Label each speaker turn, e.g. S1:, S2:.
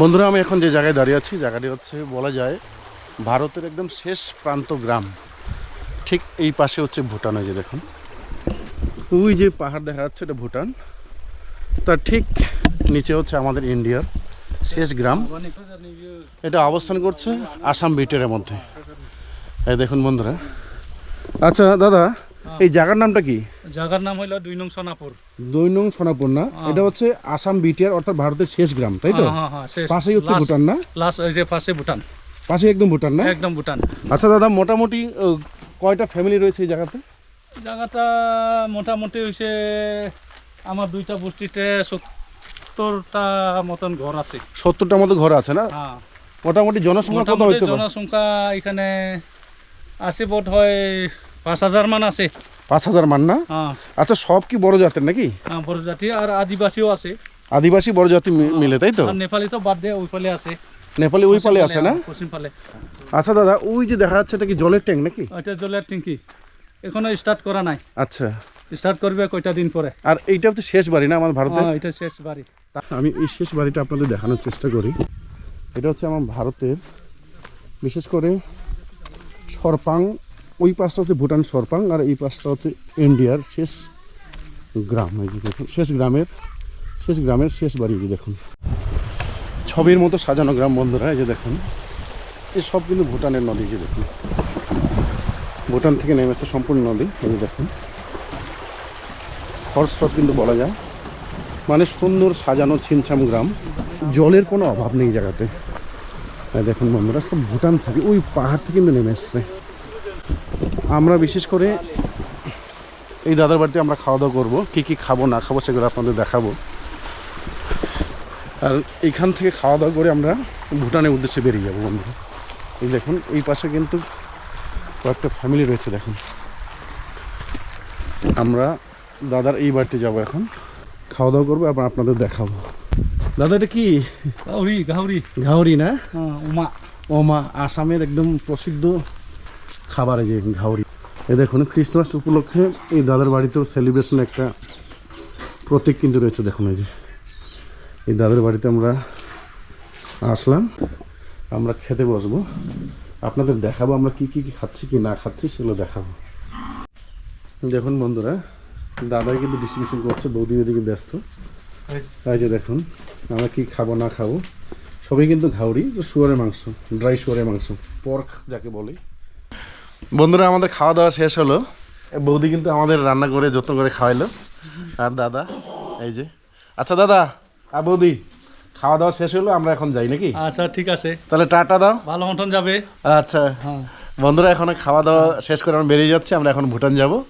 S1: বন্ধুরা, আমি এখন যে জায়গায় দাঁড়িয়ে আছি, জায়গাটি হচ্ছে, বলা যায়, ভারতের একদম শেষ প্রান্ত গ্রাম। ঠিক এই পাশে হচ্ছে ভুটান যে দেখুন। ওই যে পাহাড় দেখা যাচ্ছে, এটা ভুটান। তার ঠিক নিচে হচ্ছে আমাদের ইন্ডিয়ার শেষ গ্রাম। এটা অবস্থান করছে আসাম বিটের মধ্যে। এই দেখুন বন্ধুরা। আচ্ছা দাদা এই জায়গার নামটা কি?
S2: জায়গার নাম হইল দুই নং সোনাপুর।
S1: দুই নং সোনাপুর না? এটা হচ্ছে আসাম বিটিআর অর্থাৎ ভারতের শেষ গ্রাম তাই তো?
S2: হ্যাঁ, হ্যাঁ,
S1: পাশেই হচ্ছে ভুটান না?
S2: লাস্ট যে পাশে ভুটান।
S1: পাশে একদম ভুটান না?
S2: একদম ভুটান।
S1: আচ্ছা দাদা মোটামুটি কয়টা ফ্যামিলি রয়েছে এই জায়গাতে?
S2: জায়গাটা মোটামুটি হয়েছে আমার দুইটা বস্তিতে সত্তরটা মতন ঘর আছে।
S1: সত্তরটা মতো ঘর আছে না?
S2: হ্যাঁ।
S1: মোটামুটি জনসংখ্যা কত হইতে
S2: জনসংখ্যা এখানে আশি বোধ হয় পাঁচ হাজার মান আছে।
S1: পাঁচ হাজার মান না?
S2: হ্যাঁ।
S1: আচ্ছা সব কি বড় জাতের নাকি?
S2: হ্যাঁ, বড় জাতি আর আদিবাসীও আছে।
S1: আদিবাসী বড় জাতি মিলে তাই তো?
S2: নেপালি তো বাদ দিয়ে ওই পালে আছে।
S1: নেপালি ওই পালে আছে না?
S2: পশ্চিম পালে।
S1: আচ্ছা দাদা ওই যে দেখা যাচ্ছে এটা কি জলের ট্যাঙ্ক নাকি?
S2: ওইটা জলের ট্যাঙ্কি। এখনও স্টার্ট করা নাই।
S1: আচ্ছা।
S2: স্টার্ট করবে কয়টা দিন পরে।
S1: আর এইটা হচ্ছে শেষ বাড়ি না আমার ভারতের
S2: হ্যাঁ এটা শেষ বাড়ি।
S1: আমি এই শেষ বাড়িটা আপনাদের দেখানোর চেষ্টা করি। এটা হচ্ছে আমার ভারতের বিশেষ করে সরপাং ওই পাশটা হচ্ছে ভুটান সরপাং আর এই পাশটা হচ্ছে ইন্ডিয়ার শেষ গ্রাম। এই যে দেখুন, শেষ গ্রামের শেষ গ্রামের শেষ বাড়ি এই দেখুন। ছবির মতো সাজানো গ্রাম বন্ধুরা, এই যে দেখুন। এই সব কিন্তু ভুটানের নদী যে দেখুন। ভুটান থেকে নেমেছে সম্পূর্ণ নদী, এই যে দেখুন। খরস্রোত কিন্তু বলা যায়। মানে সুন্দর সাজানো ছিমছাম গ্রাম। জলের কোনো অভাব নেই জায়গাতে। দেখুন বন্ধুরা, সব ভুটান থেকে, ওই পাহাড় থেকে কিন্তু নেমে এসছে। আমরা বিশেষ করে এই দাদার বাড়িতে আমরা খাওয়া দাওয়া করব। কী কী খাব না খাব সেগুলো আপনাদের দেখাবো। আর এইখান থেকে খাওয়া দাওয়া করে আমরা ভুটানের উদ্দেশ্যে বেরিয়ে যাব বন্ধুরা। এই দেখুন এই পাশে কিন্তু কয়েকটা ফ্যামিলি রয়েছে দেখুন। আমরা দাদার এই বাড়িতে যাব এখন। খাওয়া দাওয়া করব আবার আপনাদের দেখাবো। দাদা এটা কি?
S2: গাউরি গাউরি
S1: ঘাউরি না?
S2: হ্যাঁ উমা
S1: ওমা আসামের একদম প্রসিদ্ধ খাবার এই যে ঘাউরি। এ দেখুন, খ্রিস্টমাস উপলক্ষে এই দাদার বাড়িতেও সেলিব্রেশন একটা প্রতীক কিন্তু রয়েছে, দেখুন এই যে। এই দাদার বাড়িতে আমরা আসলাম, আমরা খেতে বসবো। আপনাদের দেখাবো আমরা কি কি কি খাচ্ছি, কি না খাচ্ছি, সেগুলো দেখাবো। দেখুন বন্ধুরা, দাদাই কিন্তু ডিস্ট্রিবিউশন করছে, বৌদি এদিকে ব্যস্ত। এই যে দেখুন, আমরা কি খাব, না খাব। সবই কিন্তু ঘাউরি, শুয়ারের মাংস ড্রাই শুয়ারের মাংস পর্ক যাকে বলে। বন্ধুরা আমাদের খাওয়া দাওয়া শেষ হলো। বৌদি কিন্তু আমাদের রান্না করে যত্ন করে খাওয়াইলো। আর দাদা এই যে। আচ্ছা দাদা আর বৌদি খাওয়া দাওয়া শেষ হলো আমরা এখন যাই নাকি?
S2: আচ্ছা ঠিক আছে।
S1: তাহলে টাটা দাও।
S2: ভালো মতন যাবে।
S1: আচ্ছা।
S2: হ্যাঁ।
S1: বন্ধুরা এখন খাওয়া দাওয়া শেষ করে আমরা বেরিয়ে যাচ্ছি আমরা এখন ভুটান যাব।